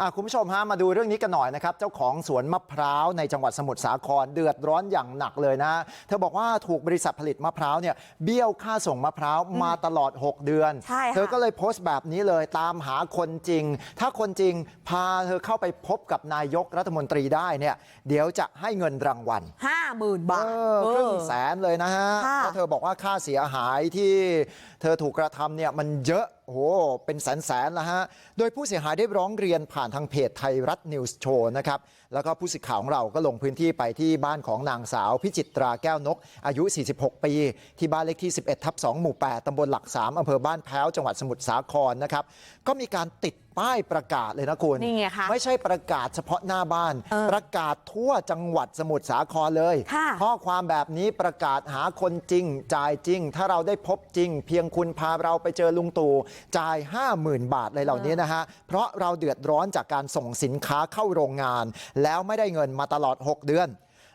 อะคุณผู้ชมฮะมาดูเรื่องนี้กันหน่อยนะครับเจ้าของสวนมะพร้าวในจังหวัดสมุทรสาครเดือดร้อนอย่างหนักเลยนะเธอบอกว่าถูกบริษัทผลิตมะพร้าวเนี่ยเบี้ยวค่าส่งมะพร้าวมาตลอด 6 เดือนใช่ค่ะเธอก็เลยโพสต์แบบนี้เลยตามหาคนจริง ถ้าคนจริงพาเธอเข้าไปพบกับนายกรัฐมนตรีได้เนี่ยเดี๋ยวจะให้เงินรางวัลห้าหมื่นบาทเออครึ่งแสนเลยนะฮะค่ะเพราะเธอบอกว่าค่าเสียหายที่เธอถูกกระทำเนี่ยมันเยอะ โอ้โหเป็นแสนแสนแล้วฮะโดยผู้เสียหายได้ร้องเรียนผ่านทางเพจไทยรัฐนิวส์โชว์นะครับแล้วก็ผู้สื่อข่าวของเราก็ลงพื้นที่ไปที่บ้านของนางสาวพิจิตราแก้วนกอายุ46ปีที่บ้านเลขที่11ทับ2หมู่8ตำบลหลัก3อำเภอบ้านแพ้วจังหวัดสมุทรสาครนะครับก็มีการติดป้ายประกาศเลยนะคุณนี่ไงคะไม่ใช่ประกาศเฉพาะหน้าบ้านเออประกาศทั่วจังหวัดสมุทรสาครเลยค่ะข้อความแบบนี้ประกาศหาคนจริง จ่ายจริง ถ้าเราได้พบจริง เพียงคุณพาเราไปเจอลุงตู่จ่าย 50,000 บาทเลยเหล่านี้นะฮะเพราะเราเดือดร้อนจากการส่งสินค้าเข้าโรงงานแล้วไม่ได้เงินมาตลอด6เดือน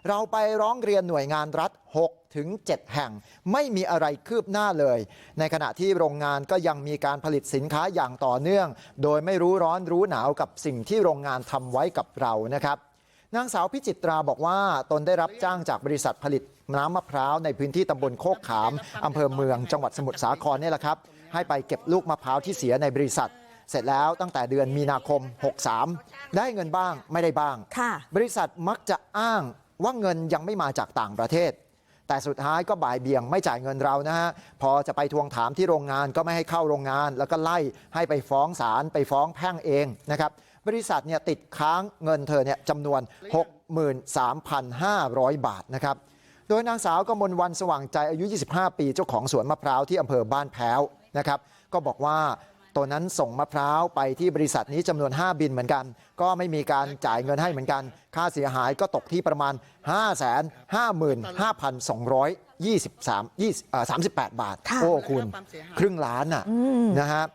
เราไปร้องเรียนหน่วยงานรัฐ6ถึง7แห่งไม่มีอะไรคืบหน้าเลย ในขณะที่โรงงานก็ยังมีการผลิตสินค้าอย่างต่อเนื่อง โดยไม่รู้ร้อนรู้หนาวกับสิ่งที่โรงงานทำไว้กับเรานะครับนางสาวพิจิตราบอกว่าตนได้รับจ้างจากบริษัทผลิตน้ำมะพร้าวในพื้นที่ตำบลโคกขามอำเภอเมืองจังหวัดสมุทรสาครนี่แหละครับให้ไปเก็บลูกมะพร้าวที่เสียในบริษัท เสร็จแล้วตั้งแต่เดือนมีนาคม63ได้เงินบ้างไม่ได้บ้างค่ะบริษัทมักจะอ้างว่าเงินยังไม่มาจากต่างประเทศ แต่สุดท้ายก็บ่ายเบี่ยงไม่จ่ายเงินเรานะฮะพอจะไปทวงถามที่โรงงานก็ไม่ให้เข้าโรงงาน แล้วก็ไล่ให้ไปฟ้องศาลไปฟ้องแพ่งเองนะครับบริษัทเนี่ยติดค้างเงินเธอเนี่ยจำนวน 63,500 บาทนะครับโดยนางสาวกมลวันสว่างใจอายุ 25 ปีเจ้าของสวนมะพร้าวที่อำเภอบ้านแพ้วนะครับก็บอกว่า ตนนั้นส่งมะพร้าวไปที่บริษัทนี้จำนวน5บินเหมือนกันก็ไม่มีการจ่ายเงินให้เหมือนกันค่าเสียหายก็ตกที่ประมาณ5 5 5 2 23 20เอ่อ38บาทค่ะโอ้คุณครึ่งล้านน่ะนะฮะ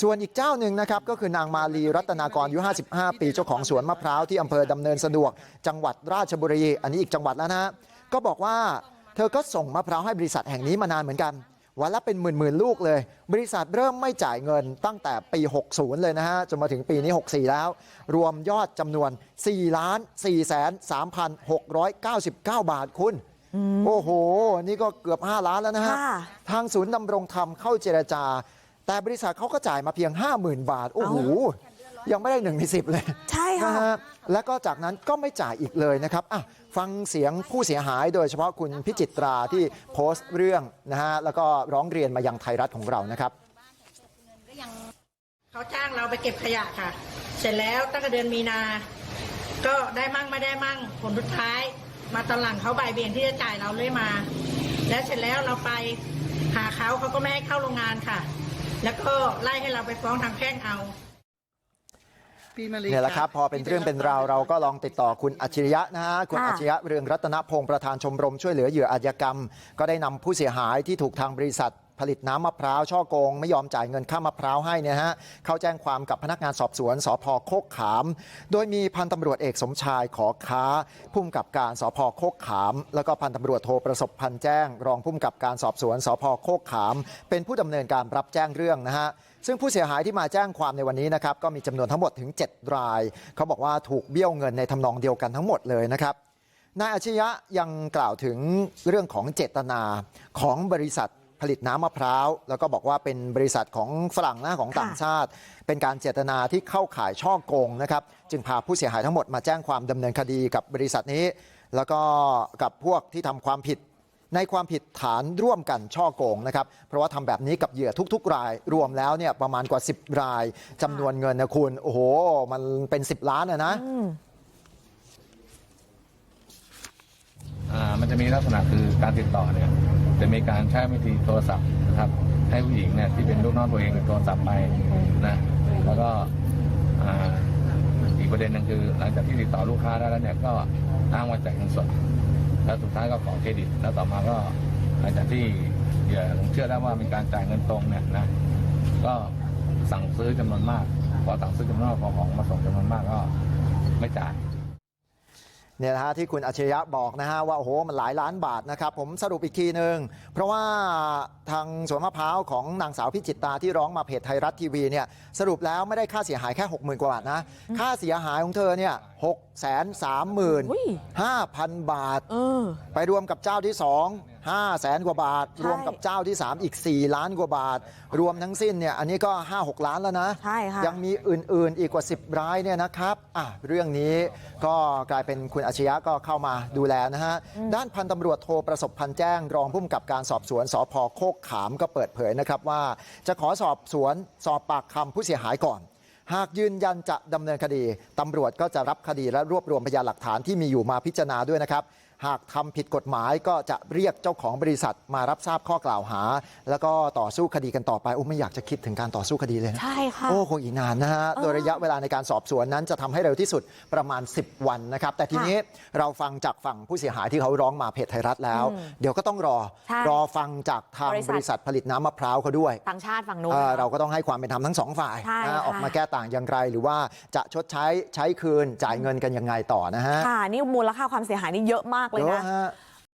ส่วนอีกเจ้าหนึ่งนะครับก็คือนางมาลีรัตนากรอายุ55ปีเจ้าของสวนมะพร้าวที่อำเภอดำเนินสะดวกจังหวัดราชบุรีอันนี้อีกจังหวัดแล้วนะฮะก็บอกว่าเธอก็ส่งมะพร้าวให้บริษัทแห่งนี้มานานเหมือนกัน วันละเป็นหมื่นๆลูกเลยบริษัทเริ่มไม่จ่ายเงินตั้งแต่ปี60เลยนะฮะจนมาถึงปีนี้64แล้วรวมยอดจำนวน4ล้าน4แสน3,699บาทคุณโอ้โหนี่ก็เกือบ5ล้านแล้วนะฮะค่ะทางศูนย์ดำรงธรรมเข้าเจรจาแต่บริษัทเขาก็จ่ายมาเพียง50,000บาทโอ้โหยังไม่ได้หนึ่งในสิบเลยใช่ค่ะนะฮะแล้วก็จากนั้นก็ไม่จ่ายอีกเลยนะครับอะ ฟังเสียงผู้เสียหายโดยเฉพาะคุณพิจิตราที่โพสต์เรื่องนะฮะแล้วก็ร้องเรียนมายังไทยรัฐของเรานะครับเขาจ้างเราไปเก็บขยะค่ะ เสร็จแล้วตั้งแต่เดือนมีนา ก็ได้มั่งไม่ได้มั่งผลสุดท้าย มาตอนหลังเขาใบเบี่ยงที่จะจ่ายเราเลยมา แล้วเสร็จแล้วเราไปหาเขาเขาก็ไม่ให้เข้าโรงงานค่ะ แล้วก็ไล่ให้เราไปฟ้องทางแพ่งเอา นี่ยแหละครับพอเป็นเรื่องเป็นราวเราก็ลองติดต่อคุณอัจฉริยะนะฮะคุณค่ะอัจฉริยะเรืองรัตนพงศ์ประธานชมรมช่วยเหลือเหยื่ออาชญากรรม ก็ได้นำผู้เสียหายที่ถูกทางบริษัทผลิตน้ำมะพร้าวช่อโกง ไม่ยอมจ่ายเงินค่ามะพร้าวให้เนี่ยฮะเขาแจ้งความกับพนักงานสอบสวนสพโคกขาม โดยมีพันตำรวจเอกสมชายขอค้าพุ่มกับการสพโคกขาม แล้วก็พันตำรวจโทประสบพันธ์แจ้ง รองพุ่มกับการสอบสวนสพโคกขาม เป็นผู้ดำเนินการรับแจ้งเรื่องนะฮะ ซึ่งผู้เสียหายที่มาแจ้งความในวันนี้นะครับก็มีจำนวนทั้งหมดถึง7รายเขาบอกว่าถูกเบี้ยวเงินในทำนองเดียวกันทั้งหมดเลยนะครับนายอาชียะยังกล่าวถึงเรื่องของเจตนาของบริษัทผลิตน้ำมะพร้าวแล้วก็บอกว่าเป็นบริษัทของฝรั่งนะของต่างชาติ เป็นการเจตนาที่เข้าข่ายช่อโกงนะครับจึงพาผู้เสียหายทั้งหมดมาแจ้งความดำเนินคดีกับบริษัทนี้ แล้วก็กับพวกที่ทำความผิด ในความผิดฐานร่วมกันช่อโกงนะครับเพราะว่าทำแบบนี้กับเหยื่อทุกๆรายรวมแล้วเนี่ยประมาณกว่า10รายจำนวนเงินนะคุณโอ้โหมันเป็น10ล้านนะนะอ่ามันจะมีลักษณะคือการติดต่อเนี่ยจะมีการใช้วิธีโทรศัพท์นะครับให้ผู้หญิงเนี่ยที่เป็นลูกน้องตัวเองโทรศัพท์ไปนะแล้วก็อีกประเด็นหนึ่งคือ หลังจากที่ติดต่อลูกค้าได้แล้วเนี่ยก็อ้างว่าจ่ายเงินสด แล้วสุดท้ายก็ขอเครดิต แล้วต่อมาก็หลังจากที่เหยื่อผมเชื่อได้ว่ามีการจ่ายเงินตรงเนี่ยนะก็สั่งซื้อจำนวนมากพอสั่งซื้อจำนวนมากพอของมาส่งจำนวนมากก็ไม่จ่าย นี่ยนะฮะที่คุณอัจฉริยะบอกนะฮะว่าโอ้โหมันหลายล้านบาทนะครับผมสรุปอีกทีหนึ่งเพราะว่าทางสวนมะพร้าวของนางสาวพิจิตตาที่ร้องมาเพจไทยรัฐทีวีเนี่ยสรุปแล้วไม่ได้ค่าเสียหายแค่60,000กว่าบาทนะค่าเสียหายของเธอเนี่ยหกแสนสามหมื่นอุ้ยห้าพันบาทเออไปรวมกับเจ้าที่2 5แสนกว่าบาทใช่รวมกับเจ้าที่ 3 อีก 4 ล้านกว่าบาท รวมทั้งสิ้นเนี่ยอันนี้ก็ 5 6 ล้านแล้วนะใช่ค่ะยังมีอื่น ๆ อีกกว่า 10 รายเนี่ยนะครับอะเรื่องนี้ก็กลายเป็นคุณอาชญะก็เข้ามาดูแลนะฮะ ด้านพันตำรวจโทประสบพันธ์แจ้ง รองผู้กำกับการสอบสวนสพโคกขามก็เปิดเผยนะครับว่า จะขอสอบสวนสอบปากคำผู้เสียหายก่อนหากยืนยันจะดำเนินคดีตำรวจก็จะรับคดีและรวบรวมพยานหลักฐานที่มีอยู่มาพิจารณาด้วยนะครับ หากทำผิดกฎหมายก็จะเรียกเจ้าของบริษัทมารับทราบข้อกล่าวหา แล้วก็ต่อสู้คดีกันต่อไปโอ้ไม่อยากจะคิดถึงการต่อสู้คดีเลยนะใช่ค่ะโอ้คงอีกนานนะฮะโดยระยะเวลาในการสอบสวนนั้นจะทำให้เร็วที่สุดประมาณ 10 วันนะครับ แต่ทีนี้เราฟังจากฝั่งผู้เสียหายที่เขาร้องมาเพจไทยรัฐแล้วอืมเดี๋ยวก็ต้องรอใช่รอฟังจากทางบบริริษัษัททผลิตน้ำมะพร้าวเขาด้วยต่างชาติฝั่งนู้นเอ่อนะเราก็ต้องให้ความเป็นธรรมทั้งสองฝ่ายใช่นะค่ะออกมาแก้ต่างอย่างไร หรือว่าจะชดใช้ใช้คืนจ่ายเงินกันยังไงต่อนะฮะค่ะนี่มูลค่าความเสียหายนี่เยอะมากเลยเยนะอะฮะ